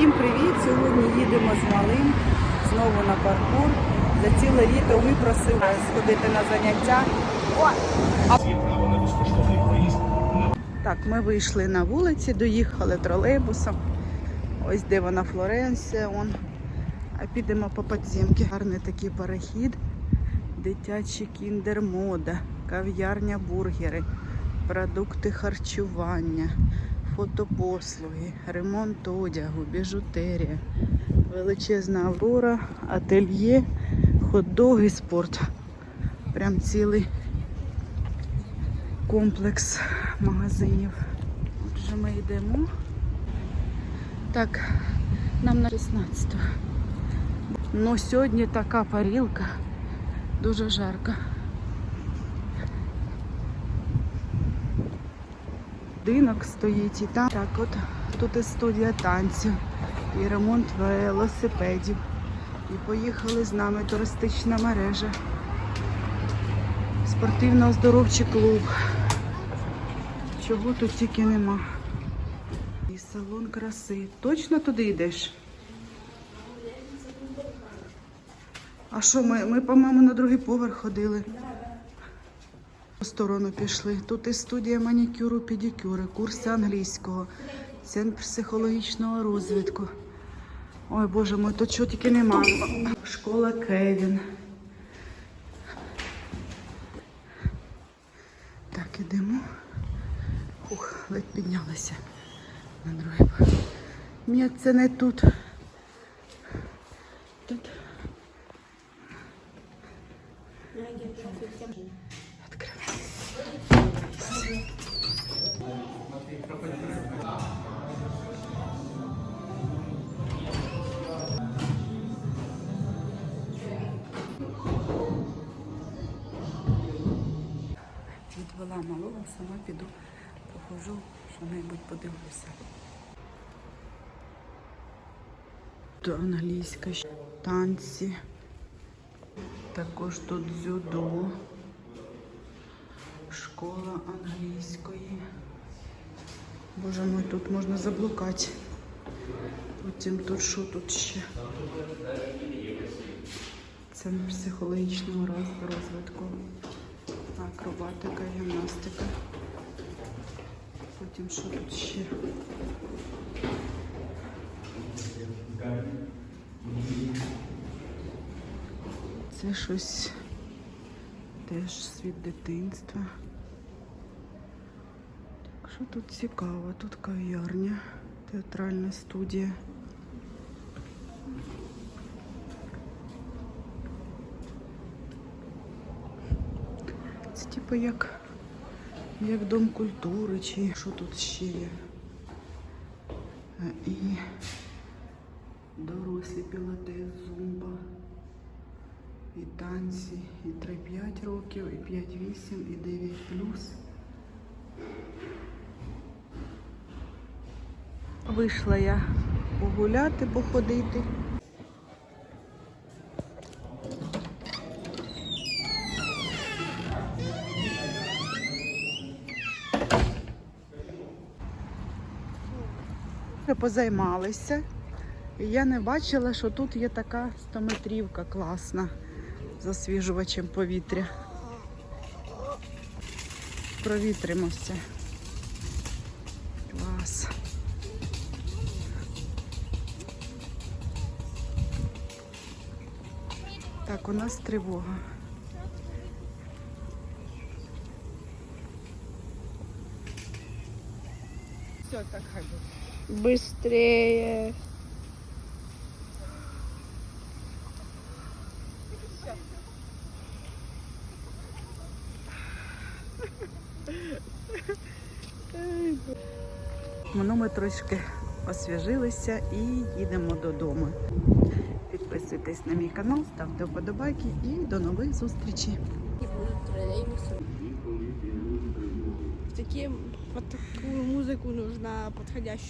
Всім привіт! Сьогодні їдемо з малим знову на паркур. За ціле літо ми просили сходити на заняття. Так, ми вийшли на вулиці, доїхали тролейбусом. Ось де вона Флоренція. Он. А підемо по підземки. Гарний такий перехід. Дитячий кіндер мода, кав'ярня бургери, продукти харчування, фотопослуги, ремонт одягу, біжутерія, величезна аврора, ательє, хот-доги, спорт. Прям цілий комплекс магазинів. Отже, ми йдемо. Так, нам на 16. Ну, сьогодні така парілка. Дуже жарко. Будинок стоїть і там. Так, от тут і студія танців, і ремонт велосипедів. І поїхали з нами туристична мережа. Спортивно-оздоровчий клуб. Чого тут тільки нема. І салон краси. Точно туди йдеш? А що ми? Ми, по-моєму, на другий поверх ходили. В сторону пішли. Тут і студія манікюру, педикюри, курси англійського, центр психологічного розвитку. Ой, боже мой, тут чого тільки нема. Школа Кевін. Так, ідемо. Ух, ледь піднялася на другий поверх. Ні, це не тут. Тут. Відвела малого, сама піду, похожу, що-небудь подивлюся. Тут англійська танці. Також тут дзюдо. Англійської. Боже мой, тут можна заблукати. Потім тут що тут ще? Центр психологічного роз- розвитку. Акробатика, гімнастика. Потім що тут ще? Це щось теж світ дитинства. Що тут цікаво? Тут кав'ярня, театральна студія. Це типу як, як дом культури, чи що тут ще є. І дорослі пілатес, зумба, і танці, і 3-5 років, і 5-8, і 9 Вийшла я погуляти, походити. Позаймалися. Я не бачила, що тут є така стометрівка класна з освіжувачем повітря. Провітримося. Так, у нас тривога. Все, так хай буде. Быстрее. Ну, ми трошки освіжилися і їдемо додому. Підписуйтесь на мій канал, ставте вподобайки і до нових зустрічей. Такие, под такую музыку нужна подходящая.